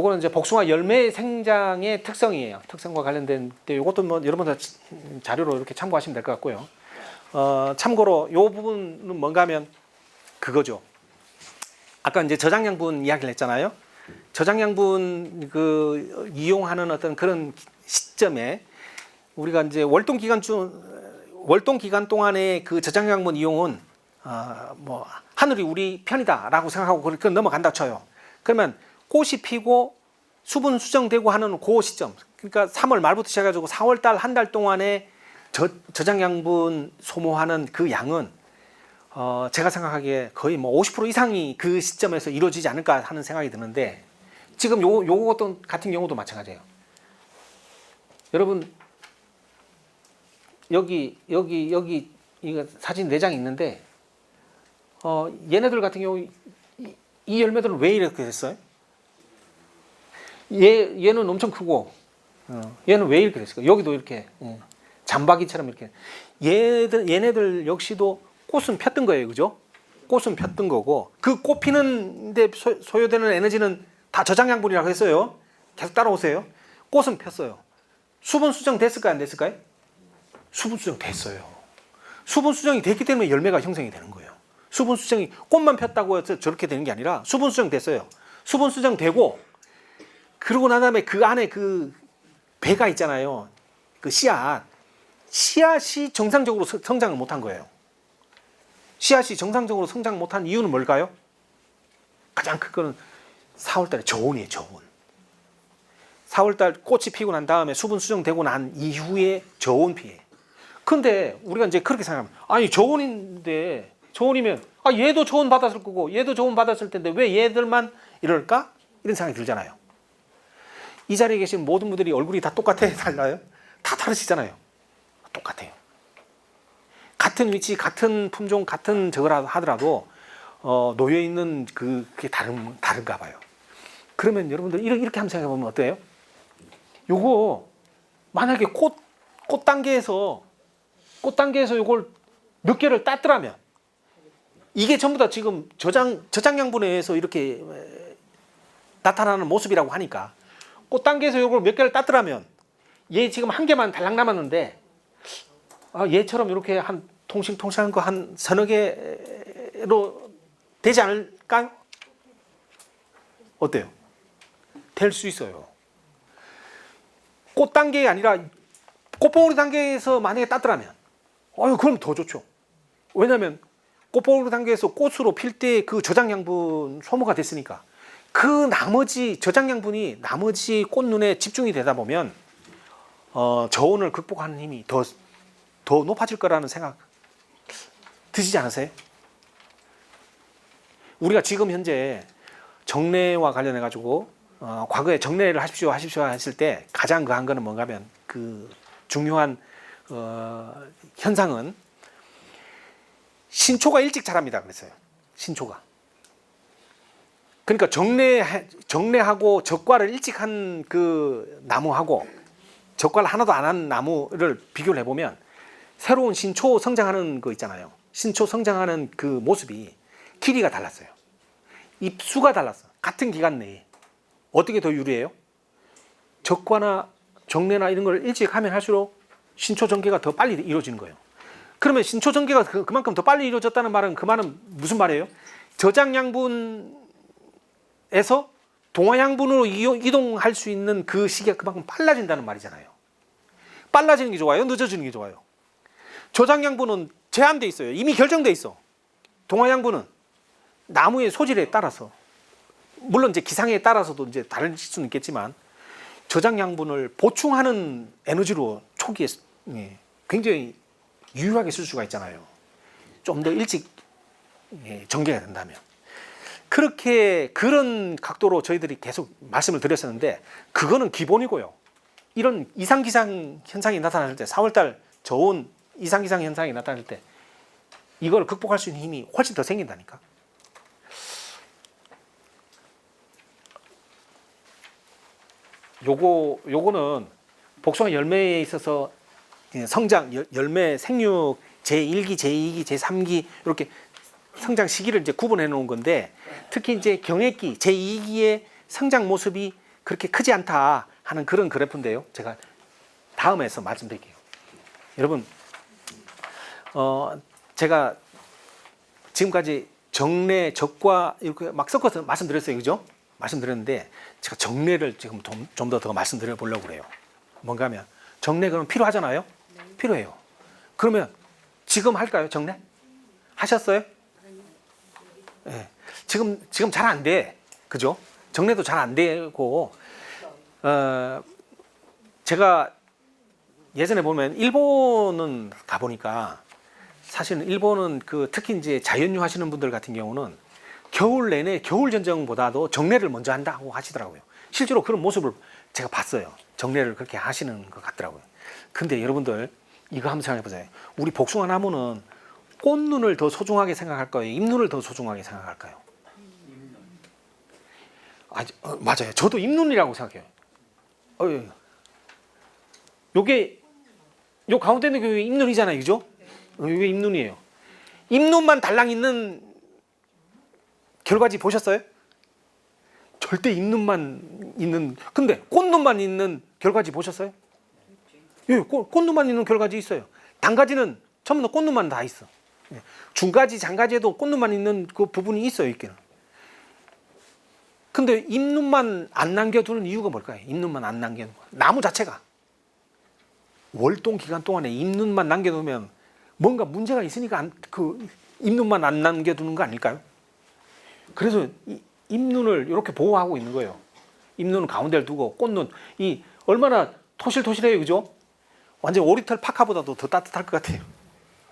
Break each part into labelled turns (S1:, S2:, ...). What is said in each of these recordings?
S1: 요거는 이제 복숭아 열매 생장의 특성이에요. 특성과 관련된데 요것도 뭐 여러분들 자료로 이렇게 참고하시면 될 것 같고요. 어, 참고로 요 부분은 뭔가 하면 그거죠. 아까 이제 저장양분 이야기를 했잖아요. 저장양분 그 이용하는 어떤 그런 시점에 우리가 이제 월동 기간 중 월동 기간 동안의 그 저장양분 이용은 어, 뭐 하늘이 우리 편이다라고 생각하고 그렇게 넘어간다 쳐요. 그러면 꽃이 피고 수분 수정되고 하는 그 시점. 그러니까 3월 말부터 시작해가지고 4월 달 한 달 동안에 저, 저장 양분 소모하는 그 양은 어, 제가 생각하기에 거의 뭐 50% 이상이 그 시점에서 이루어지지 않을까 하는 생각이 드는데 지금 요 요것 같은 경우도 마찬가지예요. 여러분 여기 여기 여기 이거 사진 네장 있는데 어, 얘네들 같은 경우 이, 이 열매들은 왜 이렇게 됐어요? 얘 얘는 엄청 크고 어, 얘는 왜 이렇게 됐을까? 여기도 이렇게 예, 잠바기처럼 이렇게 얘들 얘네들 역시도 꽃은 폈던 거예요, 그죠? 꽃은 폈던 거고 그 꽃 피는데 소, 소요되는 에너지는 다 저장양분이라고 했어요. 계속 따라오세요. 꽃은 폈어요. 수분 수정 됐을까요, 안 됐을까요? 수분 수정 됐어요. 수분 수정이 됐기 때문에 열매가 형성이 되는 거예요. 수분 수정이 꽃만 폈다고 해서 저렇게 되는 게 아니라 수분 수정 됐어요. 수분 수정 되고 그러고 난 다음에 그 안에 그 배가 있잖아요. 그 씨앗. 씨앗이 정상적으로 서- 성장을 못한 거예요. 씨앗이 정상적으로 성장 못한 이유는 뭘까요? 가장 큰 거는 4월달에 저온이에요. 저온. 4월달 꽃이 피고 난 다음에 수분 수정되고 난 이후에 저온 피해. 근데 우리가 이제 그렇게 생각하면 아니 저온인데 저온이면 아 얘도 저온 받았을 거고 얘도 저온 받았을 텐데 왜 얘들만 이럴까? 이런 생각이 들잖아요. 이 자리에 계신 모든 분들이 얼굴이 다 똑같아 달라요? 다 다르시잖아요. 똑같아요. 같은 위치, 같은 품종, 같은 저거라 하더라도 어, 놓여 있는 그 그게 다른 다른가 봐요. 그러면 여러분들 이렇게, 이렇게 한번 생각해 보면 어때요? 요거 만약에 꽃, 꽃 단계에서 꽃 단계에서 요걸 몇 개를 땄더라면 이게 전부 다 지금 저장 저장 양분에 의해서 이렇게 에, 나타나는 모습이라고 하니까 꽃 단계에서 요걸 몇 개를 땄더라면 얘 지금 한 개만 달랑 남았는데 아, 얘처럼 이렇게 한 통싱통싱한 거 한 서너 개로 되지 않을까요? 어때요? 될 수 있어요. 꽃 단계가 아니라 꽃봉오리 단계에서 만약에 땄더라면 어유 그럼 더 좋죠. 왜냐하면 꽃봉오리 단계에서 꽃으로 필 때 그 저장 양분 소모가 됐으니까 그 나머지 저장 양분이 나머지 꽃눈에 집중이 되다 보면 어, 저온을 극복하는 힘이 더, 더 높아질 거라는 생각 드시지 않으세요? 우리가 지금 현재 정례와 관련해 가지고 어, 과거에 정례를 하십시오 하십시오 하실 때 가장 그한 거는 뭔가 하면 그 중요한 어, 현상은 신초가 일찍 자랍니다 그랬어요 신초가 그러니까 정례 정례하고 적과를 일찍 한 그 나무하고 적과를 하나도 안 한 나무를 비교를 해보면 새로운 신초 성장하는 거 있잖아요. 신초 성장하는 그 모습이 길이가 달랐어요. 잎수가 달랐어. 같은 기간 내에. 어떻게 더 유리해요? 적과나 정례나 이런 걸 일찍 하면 할수록 신초 전개가 더 빨리 이루어지는 거예요. 그러면 신초 전개가 그- 그만큼 더 빨리 이루어졌다는 말은 그 말은 무슨 말이에요? 저장 양분 에서 동화 양분으로 이용- 이동할 수 있는 그 시기가 그만큼 빨라진다는 말이잖아요. 빨라지는 게 좋아요? 늦어지는 게 좋아요? 저장 양분은 제한돼 있어요. 이미 결정돼 있어. 동화 양분은 나무의 소질에 따라서 물론 이제 기상에 따라서도 이제 다를 수는 있겠지만 저장 양분을 보충하는 에너지로 초기에 예, 굉장히 유효하게 쓸 수가 있잖아요. 좀 더 일찍 예, 전개가 된다면 그렇게 그런 각도로 저희들이 계속 말씀을 드렸었는데 그거는 기본이고요. 이런 이상 기상 현상이 나타날 때 4월 달 저온 이상 기상 현상이 나타날 때 이걸 극복할 수 있는 힘이 훨씬 더 생긴다니까. 요거 요거는 복숭아 열매에 있어서 예, 성장 열- 열매 생육 제1기, 제2기, 제3기 이렇게 성장 시기를 이제 구분해 놓은 건데 특히 이제 경액기 제2기의 성장 모습이 그렇게 크지 않다 하는 그런 그래프인데요. 제가 다음에서 말씀드릴게요. 여러분, 어, 제가 지금까지 정례, 적과 이렇게 막 섞어서 말씀드렸어요. 그죠? 말씀드렸는데 제가 정례를 지금 좀 더더 말씀드려 보려고 그래요. 뭔가 하면 정례 그럼 필요하잖아요? 필요해요. 그러면 지금 할까요? 정례? 하셨어요? 예. 지금 지금 잘 안 돼. 그죠? 정례도 잘 안 되고 어 제가 예전에 보면 일본은 가 보니까 사실은 일본은 그 특히 이제 자연유 하시는 분들 같은 경우는 겨울 내내 겨울 전쟁보다도 정례를 먼저 한다고 하시더라고요. 실제로 그런 모습을 제가 봤어요. 정례를 그렇게 하시는 것 같더라고요. 근데 여러분들 이거 한번 생각해 보세요. 우리 복숭아 나무는 꽃눈을 더 소중하게 생각할까요? 잎눈을 더 소중하게 생각할까요? 아, 어, 맞아요. 저도 잎눈이라고 생각해요. 어, 예. 요게 요 가운데 있는 게 잎눈이잖아요, 그죠? 어, 이게 잎눈이에요. 잎눈만 달랑 있는 결과지 보셨어요? 절대 잎눈만 있는 근데 꽃눈만 있는 결과지 보셨어요? 예, 꽃, 꽃눈만 있는 결과지 있어요. 단가지는 전부 다 꽃눈만 다 있어. 예. 중가지, 장가지에도 꽃눈만 있는 그 부분이 있어요, 있기는. 근데 잎눈만 안 남겨두는 이유가 뭘까요? 잎눈만 안 남겨두는 거. 나무 자체가 월동 기간 동안에 잎눈만 남겨두면 뭔가 문제가 있으니까 안, 그 잎눈만 안 남겨두는 거 아닐까요? 그래서 이 잎눈을 이렇게 보호하고 있는 거예요. 잎눈은 가운데를 두고 꽃눈 이 얼마나 토실토실해요, 그죠? 완전 오리털 파카보다도 더 따뜻할 것 같아요.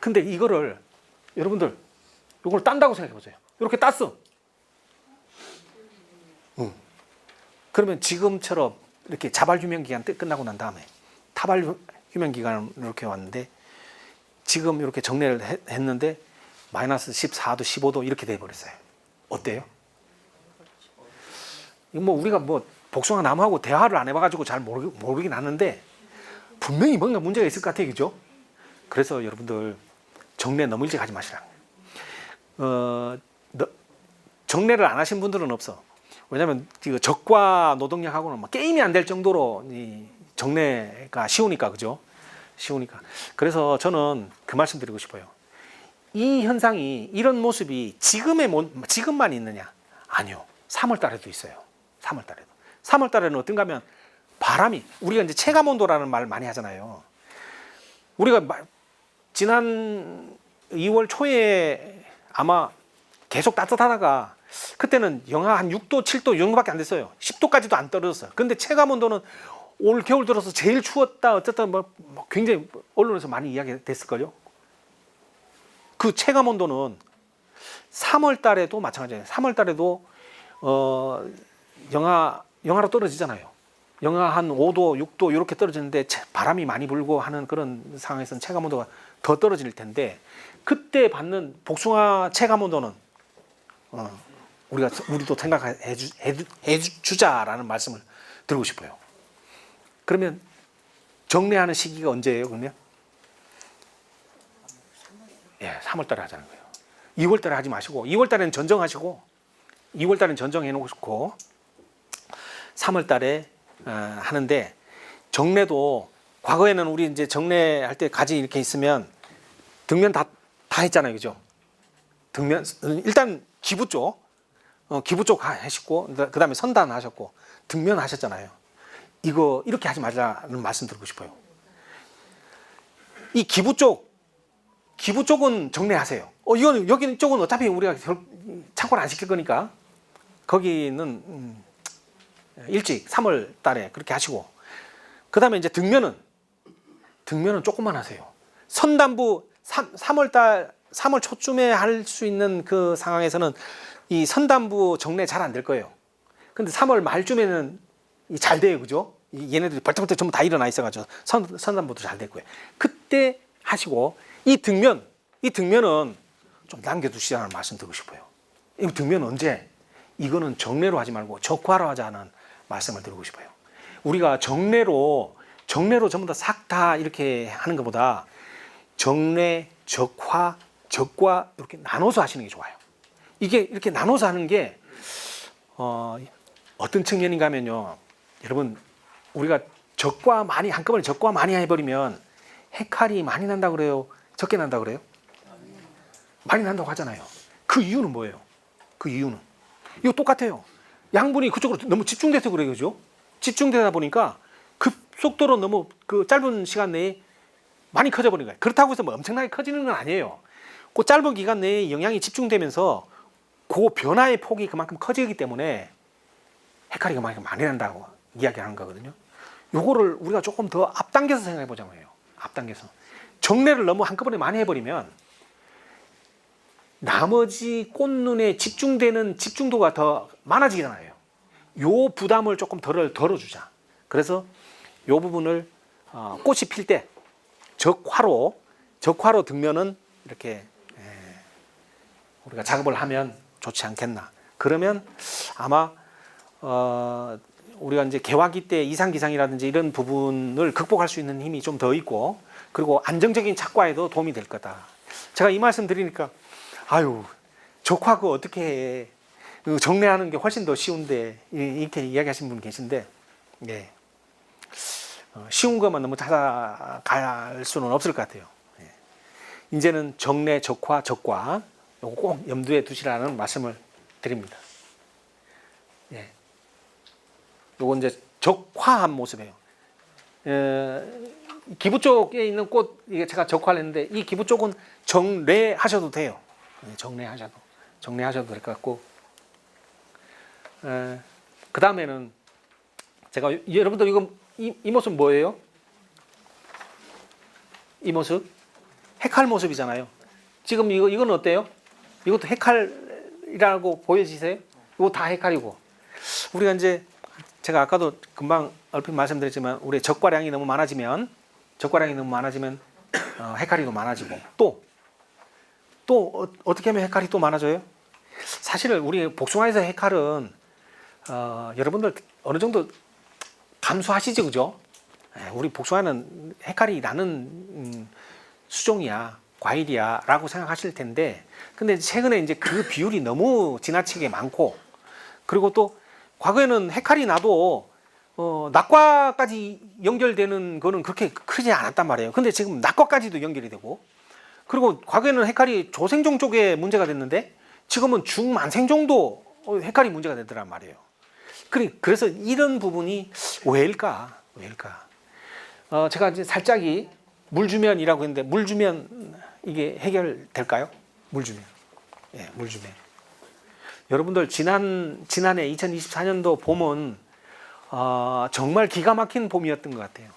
S1: 근데 이거를 여러분들 이걸 딴다고 생각해 보세요. 이렇게 땄어. 응. 그러면 지금처럼 이렇게 자발 휴면 기간 때 끝나고 난 다음에 타발 휴- 휴면 기간을 이렇게 왔는데 지금 이렇게 정례를 했- 했는데 마이너스 14도, 15도 이렇게 돼 버렸어요. 어때요? 뭐 우리가 뭐 복숭아 나무하고 대화를 안 해봐가지고 잘 모르, 모르긴 하는데 분명히 뭔가 문제가 있을 것 같아요, 그죠? 그래서 여러분들 정례 너무 일찍 하지 마시라. 어, 너- 정례를 안 하신 분들은 없어. 왜냐하면 그 적과 노동력하고는 막 게임이 안 될 정도로 이 정례가 쉬우니까 그죠? 쉬우니까. 그래서 저는 그 말씀 드리고 싶어요. 이 현상이 이런 모습이 지금의 모- 지금만 있느냐? 아니요. 3월 달에도 있어요. 3월 달에도. 3월 달에는 어떤가 하면 바람이 우리가 이제 체감 온도라는 말 많이 하잖아요. 우리가 마- 지난 2월 초에 아마 계속 따뜻하다가 그때는 영하 한 6도, 7도 이 정도밖에 안 됐어요. 10도까지도 안 떨어졌어요. 근데 체감 온도는 올 겨울 들어서 제일 추웠다 어쨌다 뭐, 뭐 굉장히 언론에서 많이 이야기 됐을걸요. 그 체감 온도는 3월 달에도 마찬가지예요. 3월 달에도 어 영하 영하로 떨어지잖아요. 영하 한 5도, 6도 이렇게 떨어지는데 체- 바람이 많이 불고 하는 그런 상황에서는 체감 온도가 더 떨어질 텐데 그때 받는 복숭아 체감 온도는 어, 우리가 우리도 생각해 주, 해, 주- 주자라는 말씀을 드리고 싶어요. 그러면 정례하는 시기가 언제예요? 그러면 예, 3월 달에 하자는 거예요. 2월 달에 하지 마시고 2월 달에는 전정하시고 2월 달에는 전정해 놓고 3월 달에 어, 하는데 정례도 과거에는 우리 이제 정례할 때 가지 이렇게 있으면 등면 다, 다 했잖아요. 그죠? 등면 일단 기부 쪽 어, 기부 쪽 하시고 그 다음에 선단 하셨고 등면 하셨잖아요. 이거 이렇게 하지 말라는 말씀 드리고 싶어요. 이 기부 쪽 기부 쪽은 정리하세요. 어 이거는 여기 쪽은 어차피 우리가 결- 참고를 안 시킬 거니까 거기는 음, 일찍 3월 달에 그렇게 하시고 그 다음에 이제 등면은 등면은 조금만 하세요. 선단부 3, 3월 달 3월 초쯤에 할 수 있는 그 상황에서는 이 선단부 정례 잘 안 될 거예요. 근데 3월 말쯤에는 이잘 돼요, 그죠? 이 얘네들이 벌떡벌떡 전부 다 일어나 있어가지고 선, 선단부도 잘 될 거예요. 그때 하시고 이 등면, 이 등면은 좀 남겨두시라는 말씀 드리고 싶어요. 이 등면 언제? 이거는 정례로 하지 말고 적화로 하자는 말씀을 드리고 싶어요. 우리가 정례로 정례로 전부 다 싹 다 이렇게 하는 것보다 정례, 적화, 적과 이렇게 나눠서 하시는 게 좋아요. 이게 이렇게 나눠서 하는 게 어, 어떤 측면인가 하면요. 여러분 우리가 적과 많이 한꺼번에 적과 많이 해버리면 해칼이 많이 난다 그래요? 적게 난다 그래요? 많이 난다고 하잖아요. 그 이유는 뭐예요? 그 이유는 이거 똑같아요. 양분이 그쪽으로 너무 집중돼서 그래요, 그죠? 집중되다 보니까 급 속도로 너무 그 짧은 시간 내에 많이 커져 버린 거예요. 그렇다고 해서 뭐 엄청나게 커지는 건 아니에요. 그 짧은 기간 내에 영향이 집중되면서 그 변화의 폭이 그만큼 커지기 때문에 헷갈리가 많이 많이 난다고 이야기하는 거거든요. 요거를 우리가 조금 더 앞당겨서 생각해 보자고 해요. 앞당겨서 정례를 너무 한꺼번에 많이 해버리면 나머지 꽃눈에 집중되는 집중도가 더 많아지잖아요. 요 부담을 조금 덜어 덜어주자. 그래서 요 부분을 어, 꽃이 필 때 적화로 적화로 등면은 이렇게 에, 우리가 작업을 하면 좋지 않겠나. 그러면 아마 어, 우리가 이제 개화기 때 이상 기상이라든지 이런 부분을 극복할 수 있는 힘이 좀 더 있고 그리고 안정적인 착과에도 도움이 될 거다. 제가 이 말씀 드리니까 아유 적화 그 어떻게 해? 그 정리하는 게 훨씬 더 쉬운데 이- 이렇게 이야기하신 분 계신데 예. 어, 쉬운 것만 너무 찾아갈 수는 없을 것 같아요. 예. 이제는 정례, 적화, 적과 요거 꼭 염두에 두시라는 말씀을 드립니다. 예. 요거 이제 적화한 모습이에요. 에, 기부 쪽에 있는 꽃 이게 제가 적화를 했는데 이 기부 쪽은 정례하셔도 돼요. 예, 정례하셔도 정례하셔도 될 것 같고 그 다음에는 제가 여러분들 이거 이, 이 모습 뭐예요? 이 모습 해칼 모습이잖아요. 지금 이거 이건 어때요? 이것도 해칼이라고 보여지세요? 이거 다 해칼이고 우리가 이제 제가 아까도 금방 얼핏 말씀드렸지만 우리 적과량이 너무 많아지면 적과량이 너무 많아지면 어, 또 많아지고 또 또 어, 떻게 하면 해칼이 또 많아져요? 사실은 우리 복숭아에서 해칼은 어, 여러분들 어느 정도 감수하시죠, 그죠? 예, 우리 복숭아는 해칼이 나는 음, 수종이야, 과일이야라고 생각하실 텐데, 근데 최근에 이제 그 비율이 너무 지나치게 많고, 그리고 또 과거에는 해칼이 나도 어, 낙과까지 연결되는 거는 그렇게 크지 않았단 말이에요. 근데 지금 낙과까지도 연결이 되고, 그리고 과거에는 해칼이 조생종 쪽에 문제가 됐는데, 지금은 중만생종도 어, 해칼이 문제가 되더란 말이에요. 그래- 그래서 이런 부분이 왜일까? 왜일까? 어, 제가 이제 살짝이 물 주면이라고 했는데 물 주면 이게 해결될까요? 물 주면. 예, 물 주면. 여러분들 지난 지난해 2024년도 봄은 어, 정말 기가 막힌 봄이었던 것 같아요.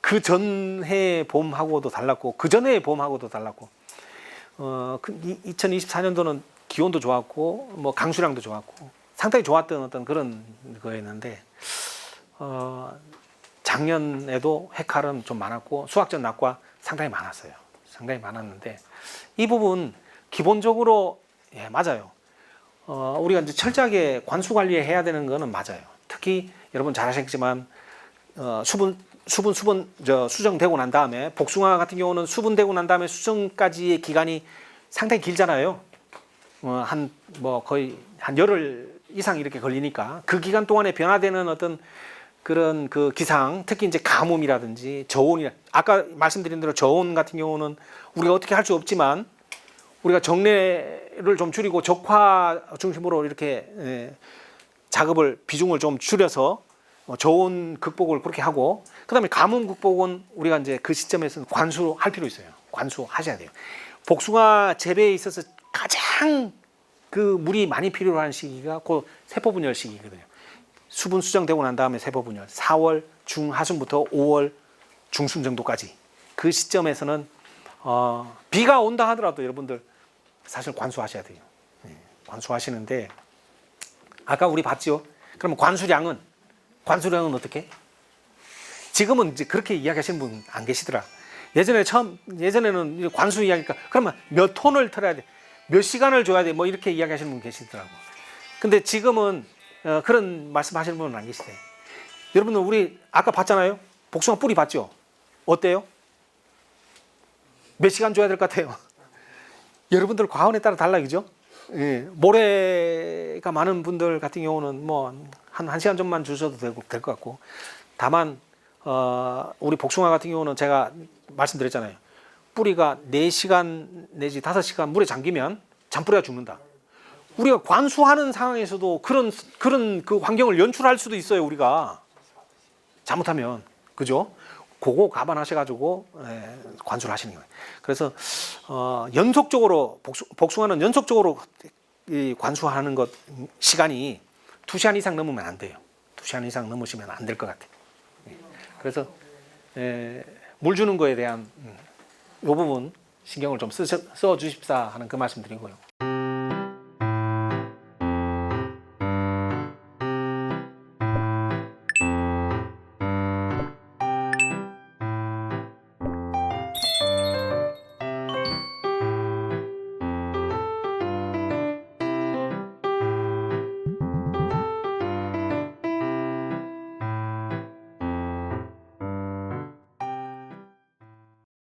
S1: 그 전해 봄하고도 달랐고 그 전해 봄하고도 달랐고 어, 그 2024년도는 기온도 좋았고 뭐 강수량도 좋았고 상당히 좋았던 어떤 그런 거였는데 어, 작년에도 해칼은 좀 많았고 수확전 낙과 상당히 많았어요. 상당히 많았는데 이 부분 기본적으로 예 맞아요. 어, 우리가 이제 철저하게 관수 관리해야 되는 거는 맞아요. 특히 여러분 잘 아시겠지만 어, 수분 수분 수분 저 수정되고 난 다음에 복숭아 같은 경우는 수분되고 난 다음에 수정까지의 기간이 상당히 길잖아요. 어, 한뭐 거의 한 열흘 이상 이렇게 걸리니까 그 기간 동안에 변화되는 어떤 그런 그 기상, 특히 이제 가뭄이라든지 저온이 아까 말씀드린 대로 저온 같은 경우는 우리가 어떻게 할 수 없지만 우리가 정례를 좀 줄이고 적화 중심으로 이렇게 예, 작업을 비중을 좀 줄여서 어, 저온 극복을 그렇게 하고 그다음에 가뭄 극복은 우리가 이제 그 시점에서는 관수할 필요 있어요. 관수하셔야 돼요. 복숭아 재배에 있어서 가장 그 물이 많이 필요한 시기가 곧 세포 분열 시기거든요. 수분 수정되고 난 다음에 세포 분열 4월 중하순부터 5월 중순 정도까지 그 시점에서는 어, 비가 온다 하더라도 여러분들 사실 관수하셔야 돼요. 네, 관수하시는데 아까 우리 봤죠? 그러면 관수량은 관수량은 어떻게? 지금은 이제 그렇게 이야기하시는 분 안 계시더라. 예전에 처음 예전에는 관수 이야기니까 그러면 몇 톤을 털어야 돼, 몇 시간을 줘야 돼, 뭐 이렇게 이야기하시는 분 계시더라고. 근데 지금은 어, 그런 말씀하시는 분은 안 계시대. 여러분들 우리 아까 봤잖아요. 복숭아 뿌리 봤죠? 어때요? 몇 시간 줘야 될 것 같아요? 여러분들 과언에 따라 달라 그죠? 예, 모래가 많은 분들 같은 경우는 뭐한 한 시간 전만 주셔도 되고 될 것 같고 다만 어, 우리 복숭아 같은 경우는 제가 말씀드렸잖아요. 뿌리가 4시간 내지 5시간 물에 잠기면 잔뿌리가 죽는다. 우리가 관수하는 상황에서도 그런 그런 그 환경을 연출할 수도 있어요, 우리가. 잘못하면. 그죠? 그거 감안하셔 가지고 예, 관수를 하시는 거예요. 그래서 어, 연속적으로 복수, 복숭아는 연속적으로 이 관수하는 것 시간이 두 시간 이상 넘으면 안 돼요. 두 시간 이상 넘으시면 안 될 것 같아요. 예. 그래서 에, 물 주는 거에 대한 음, 이 부분 신경을 좀 쓰, 써 주십사 하는 그 말씀 드리고요.